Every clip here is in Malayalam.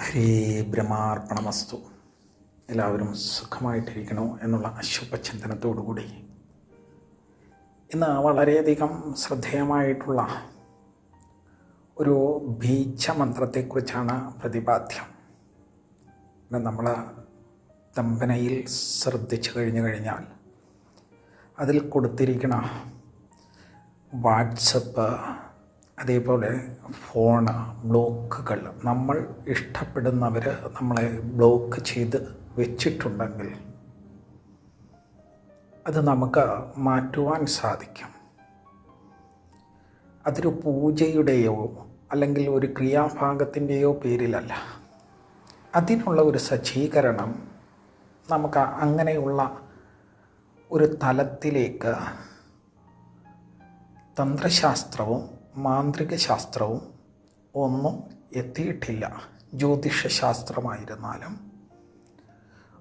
ഹരേ ബ്രഹ്മാർപ്പണമസ്തു. എല്ലാവരും സുഖമായിട്ടിരിക്കണോ എന്നുള്ള അശുഭചിന്തനത്തോടുകൂടി. ഇന്ന് വളരെയധികം ശ്രദ്ധേയമായിട്ടുള്ള ഒരു ബീജമന്ത്രത്തെക്കുറിച്ചാണ് പ്രതിപാദ്യം. നമ്മൾ തമ്പനയിൽ ശ്രദ്ധിച്ചു കഴിഞ്ഞു കഴിഞ്ഞാൽ അതിൽ കൊടുത്തിരിക്കുന്ന വാട്സപ്പ് അതേപോലെ ഫോണ് ബ്ലോക്കുകൾ നമ്മൾ ഇഷ്ടപ്പെടുന്നവർ നമ്മളെ ബ്ലോക്ക് ചെയ്ത് വെച്ചിട്ടുണ്ടെങ്കിൽ അത് നമുക്ക് മാറ്റുവാൻ സാധിക്കും. അതൊരു പൂജയുടെയോ അല്ലെങ്കിൽ ഒരു ക്രിയാഭാഗത്തിന്റെയോ പേരിലല്ല. അതിനുള്ള ഒരു സജ്ജീകരണം നമുക്ക് അങ്ങനെയുള്ള ഒരു തലത്തിലേക്ക് തന്ത്രശാസ്ത്രവും മാന്ത്രിക ശാസ്ത്രവും ഒന്നും എത്തിയിട്ടില്ല. ജ്യോതിഷശാസ്ത്രമായിരുന്നാലും.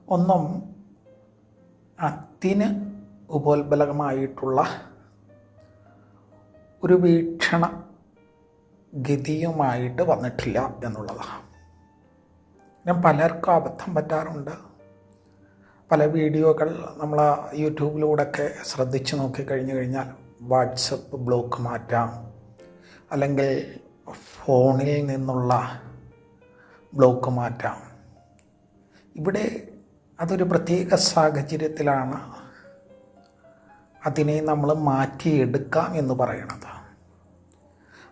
ഒന്നും അത്തിന് ഉപോത്ബലകമായിട്ടുള്ള ഒരു വീക്ഷണ ഗതിയുമായിട്ട് വന്നിട്ടില്ല എന്നുള്ളതാണ് ഞാൻ പലർക്കും അബദ്ധം പറ്റാറുണ്ട്. പല വീഡിയോകൾ നമ്മൾ യൂട്യൂബിലൂടെയൊക്കെ ശ്രദ്ധിച്ച് നോക്കിക്കഴിഞ്ഞു കഴിഞ്ഞാൽ വാട്സപ്പ് ബ്ലോക്ക് മാറ്റാം അല്ലെങ്കിൽ ഫോണിൽ നിന്നുള്ള ബ്ലോക്ക് മാറ്റാം. ഇവിടെ അതൊരു പ്രത്യേക സാഹചര്യത്തിലാണ് അതിനെ നമ്മൾ മാറ്റിയെടുക്കാം എന്ന് പറയണത്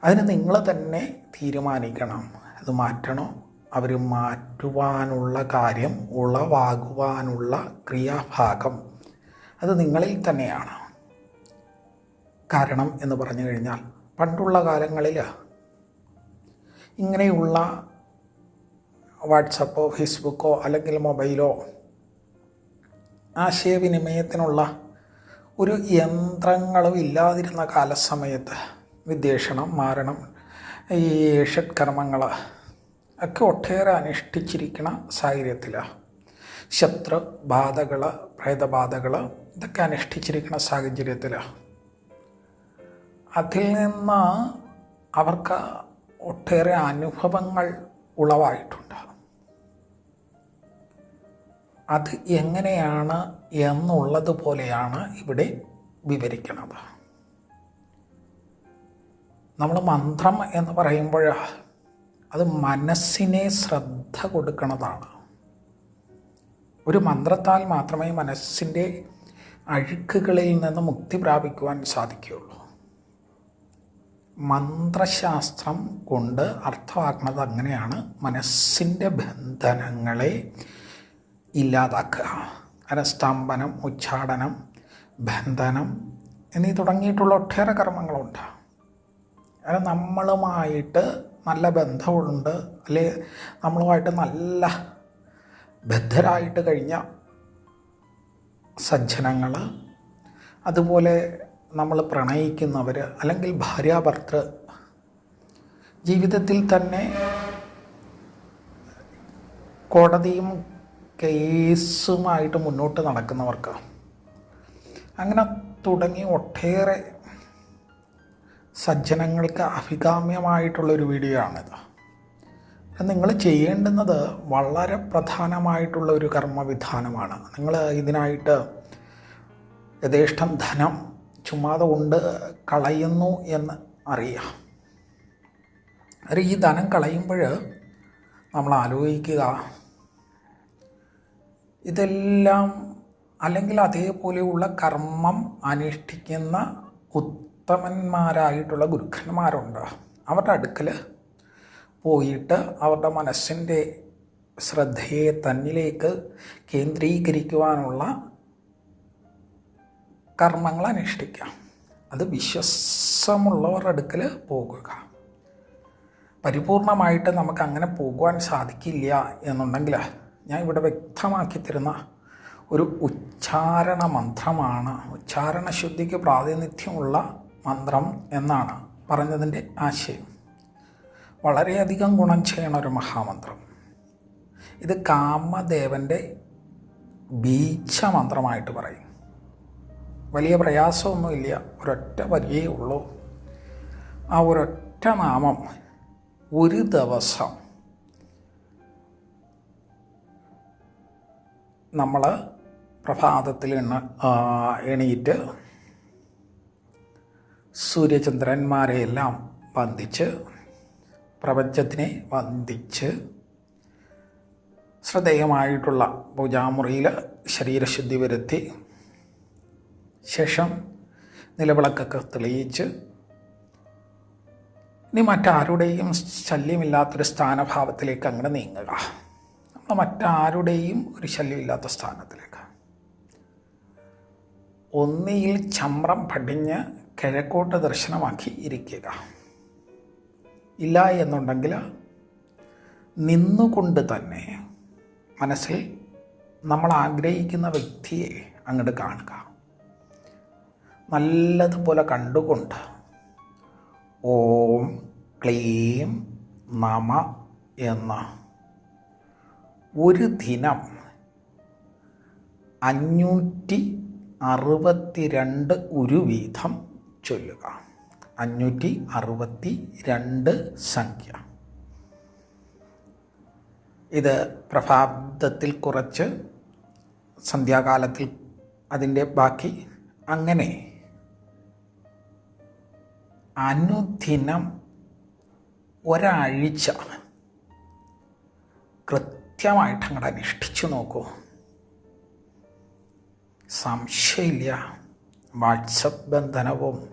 അതിന് നിങ്ങൾ തന്നെ തീരുമാനിക്കണം. അത് മാറ്റണോ? അവർ മാറ്റുവാനുള്ള കാര്യം ഉളവാകുവാനുള്ള ക്രിയാഭാഗം അത് നിങ്ങളിൽ തന്നെയാണ്. കാരണം എന്ന് പറഞ്ഞു കഴിഞ്ഞാൽ പണ്ടുള്ള കാലങ്ങളിൽ ഇങ്ങനെയുള്ള വാട്സപ്പോ ഫേസ്ബുക്കോ അല്ലെങ്കിൽ മൊബൈലോ ആശയവിനിമയത്തിനുള്ള ഒരു യന്ത്രങ്ങളും ഇല്ലാതിരുന്ന കാലസമയത്ത് വിദ്വേഷണം മാരണം ഈ ഷഡ്കർമ്മങ്ങൾ ഒക്കെ ഒട്ടേറെ അനുഷ്ഠിച്ചിരിക്കുന്ന സാഹചര്യത്തിലാണ് ശത്രു ബാധകൾ പ്രേതബാധകൾ ഇതൊക്കെ അനുഷ്ഠിച്ചിരിക്കുന്ന സാഹചര്യത്തിലാണ് അതിൽ നിന്ന് അവർക്ക് ഒട്ടേറെ അനുഭവങ്ങൾ ഉളവായിട്ടുണ്ട്. അത് എങ്ങനെയാണ് എന്നുള്ളത് പോലെയാണ് ഇവിടെ വിവരിക്കുന്നത്. നമ്മൾ മന്ത്രം എന്ന് പറയുമ്പോൾ അത് മനസ്സിനെ ശ്രദ്ധ കൊടുക്കുന്നതാണ്. ഒരു മന്ത്രത്താൽ മാത്രമേ മനസ്സിന്റെ അഴുക്കുകളിൽ നിന്ന് മുക്തി പ്രാപിക്കുവാൻ സാധിക്കുകയുള്ളൂ. മന്ത്രശാസ്ത്രം കൊണ്ട് അർത്ഥമാക്കുന്നത് അങ്ങനെയാണ്. മനസ്സിന്റെ ബന്ധനങ്ങളെ ഇല്ലാതാക്കുക. അതിന് സ്തംഭനം ഉച്ചാടനം ബന്ധനം എന്നീ തുടങ്ങിയിട്ടുള്ള ഒട്ടേറെ കർമ്മങ്ങളുണ്ട്. അത് നമ്മളുമായിട്ട് നല്ല ബന്ധമുണ്ട്. അല്ലെ നമ്മളുമായിട്ട് നല്ല ബദ്ധരായിട്ട് കഴിഞ്ഞ സജ്ജനങ്ങൾ അതുപോലെ നമ്മൾ പ്രണയിക്കുന്നവർ അല്ലെങ്കിൽ ഭാര്യാഭർത്തൃ ജീവിതത്തിൽ തന്നെ കോടതിയും കേസുമായിട്ട് മുന്നോട്ട് നടക്കുന്നവർക്ക് അങ്ങനെ തുടങ്ങി ഒട്ടേറെ സജ്ജനങ്ങൾക്ക് അഭികാമ്യമായിട്ടുള്ളൊരു വീഡിയോ ആണിത് നിങ്ങൾ ചെയ്യേണ്ടുന്നത് വളരെ പ്രധാനമായിട്ടുള്ള ഒരു കർമ്മവിധാനമാണ്. നിങ്ങൾ ഇതിനായിട്ട് യഥേഷ്ടം ധനം ചുമ്മാതെ കൊണ്ട് കളയുന്നു എന്ന് അറിയാം. അത് ഈ ധനം കളയുമ്പോൾ നമ്മൾ ആലോചിക്കുക ഇതെല്ലാം അല്ലെങ്കിൽ അതേപോലെയുള്ള കർമ്മം അനുഷ്ഠിക്കുന്ന ഉത്തമന്മാരായിട്ടുള്ള ഗുരുക്കന്മാരുണ്ട്. അവരുടെ അടുക്കൽ പോയിട്ട് അവരുടെ മനസ്സിന്റെ ശ്രദ്ധയെ തന്നിലേക്ക് കേന്ദ്രീകരിക്കുവാനുള്ള കർമ്മങ്ങൾ അനുഷ്ഠിക്കാം അത് വിശ്വസമുള്ളവരുടെ അടുക്കൽ പോകുക. പരിപൂർണമായിട്ട് നമുക്ക് അങ്ങനെ പോകുവാൻ സാധിക്കില്ല എന്നുണ്ടെങ്കിൽ ഞാൻ ഇവിടെ വ്യക്തമാക്കി തരുന്ന ഒരു ഉച്ചാരണ മന്ത്രമാണ്. ഉച്ചാരണ ശുദ്ധിക്ക് പ്രാതിനിധ്യമുള്ള മന്ത്രം എന്നാണ് പറഞ്ഞതിന്റെ ആശയം. വളരെയധികം ഗുണം ചെയ്യണ ഒരു മഹാമന്ത്രം. ഇത് കാമദേവന്റെ ബീജമന്ത്രമായിട്ട് പറയും. വലിയ പ്രയാസമൊന്നുമില്ല. ഒരൊറ്റ വരിയേ ഉള്ളൂ. ആ ഒരൊറ്റ നാമം ഒരു ദിവസം നമ്മൾ പ്രഭാതത്തിൽ എണീറ്റ് സൂര്യചന്ദ്രന്മാരെയെല്ലാം വന്ദിച്ച് പ്രപഞ്ചത്തിനെ വന്ദിച്ച് ശ്രദ്ധേയമായിട്ടുള്ള പൂജാമുറിയിൽ ശരീരശുദ്ധി വരുത്തി ശേഷം നിലവിളക്കൊക്കെ തെളിയിച്ച് ഇനി മറ്റാരുടെയും ശല്യമില്ലാത്തൊരു സ്ഥാനഭാവത്തിലേക്ക് അങ്ങനെ നീങ്ങുക. നമ്മൾ മറ്റാരുടെയും ഒരു ശല്യമില്ലാത്ത സ്ഥാനത്തിലേക്ക്. ഒന്നിയിൽ ചമ്രം പടിഞ്ഞ് കിഴക്കോട്ട് ദർശനമാക്കി ഇരിക്കുക. ഇല്ല എന്നുണ്ടെങ്കിൽ നിന്നുകൊണ്ട് തന്നെ മനസ്സിൽ നമ്മൾ ആഗ്രഹിക്കുന്ന വ്യക്തിയെ അങ്ങോട്ട് കാണുക. നല്ലതുപോലെ കണ്ടുകൊണ്ട് ഓം ക്ലീം നമ എന്ന ഒരു ദിനം അഞ്ഞൂറ്റി അറുപത്തിരണ്ട് ഒരു വീതം ചൊല്ലുക. അഞ്ഞൂറ്റി അറുപത്തി രണ്ട് സംഖ്യ. ഇത് പ്രഭാതത്തിൽ കുറച്ച് സന്ധ്യാകാലത്തിൽ അതിന്റെ ബാക്കി അങ്ങനെ അനുദിനം ഒരാഴ്ച കൃത്യമായിട്ട് അങ്ങോട്ട് അനുഷ്ഠിച്ചു നോക്കൂ. സംശയമില്ല. വാട്സപ്പ് ബന്ധനവും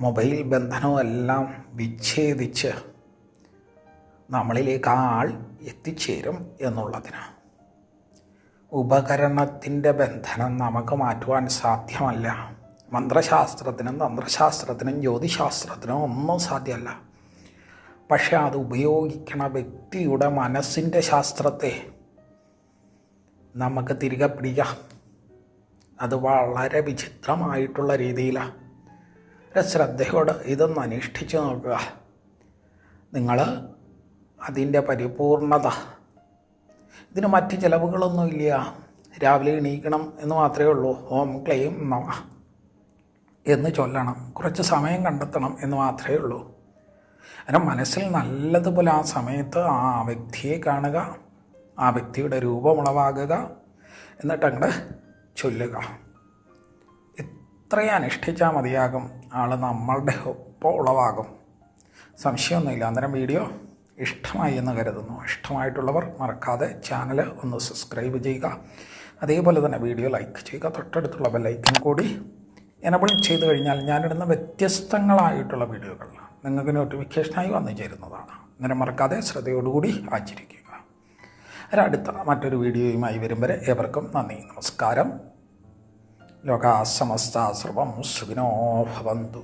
മൊബൈൽ ബന്ധനവും എല്ലാം വിച്ഛേദിച്ച് നമ്മളിലേക്ക് ആ ആൾ എത്തിച്ചേരും എന്നുള്ളതിന്. ഉപകരണത്തിന്റെ ബന്ധനം നമുക്ക് മാറ്റുവാൻ സാധ്യമല്ല. മന്ത്രശാസ്ത്രത്തിനും തന്ത്രശാസ്ത്രത്തിനും ജ്യോതിശാസ്ത്രത്തിനും ഒന്നും സാധ്യമല്ല. പക്ഷെ അത് ഉപയോഗിക്കണ വ്യക്തിയുടെ മനസ്സിന്റെ ശാസ്ത്രത്തെ നമുക്ക് തിരികെ പിടിക്കാം. അത് വളരെ വിചിത്രമായിട്ടുള്ള രീതിയിലാണ് ശ്രദ്ധയോട് ഇതൊന്ന് അനുഷ്ഠിച്ച് നോക്കുക. നിങ്ങൾ അതിന്റെ പരിപൂർണത. ഇതിന് മറ്റ് ചിലവുകളൊന്നുമില്ല. രാവിലെ എണീക്കണം എന്ന് മാത്രമേ ഉള്ളൂ. ഓം ക്ലെയിം നമ. എന്ന് ചൊല്ലണം. കുറച്ച് സമയം കണ്ടെത്തണം എന്ന് മാത്രമേ ഉള്ളൂ. അങ്ങനെ മനസ്സിൽ നല്ലതുപോലെ ആ സമയത്ത് ആ വ്യക്തിയെ കാണുക ആ വ്യക്തിയുടെ രൂപമുളവാകുക എന്നിട്ട് അങ്ങോട്ട് ചൊല്ലുക. ഇത്രയും അനുഷ്ഠിച്ചാൽ മതിയാകും. ആൾ നമ്മളുടെ ഒപ്പം ഉളവാകും. സംശയമൊന്നുമില്ല. അന്നേരം വീഡിയോ ഇഷ്ടമായി എന്ന് കരുതുന്നു. ഇഷ്ടമായിട്ടുള്ളവർ മറക്കാതെ ചാനൽ ഒന്ന് സബ്സ്ക്രൈബ് ചെയ്യുക. അതേപോലെ തന്നെ വീഡിയോ ലൈക്ക് ചെയ്യുക. തൊട്ടടുത്തുള്ള ബെല്ലൈക്കൻ കൂടി എനബിൾ ചെയ്ത് കഴിഞ്ഞാൽ ഞാനിടുന്ന വ്യത്യസ്തങ്ങളായിട്ടുള്ള വീഡിയോകൾ നിങ്ങൾക്ക് നോട്ടിഫിക്കേഷനായി വന്നു ചേരുന്നതാണ്. അങ്ങനെ മറക്കാതെ ശ്രദ്ധയോടുകൂടി ആചരിക്കുക. ഒരടുത്ത മറ്റൊരു വീഡിയോയുമായി വരും വരെ ഏവർക്കും നന്ദി നമസ്കാരം. ലോകാ സർവം സുഖിനോ ഭവന്തു.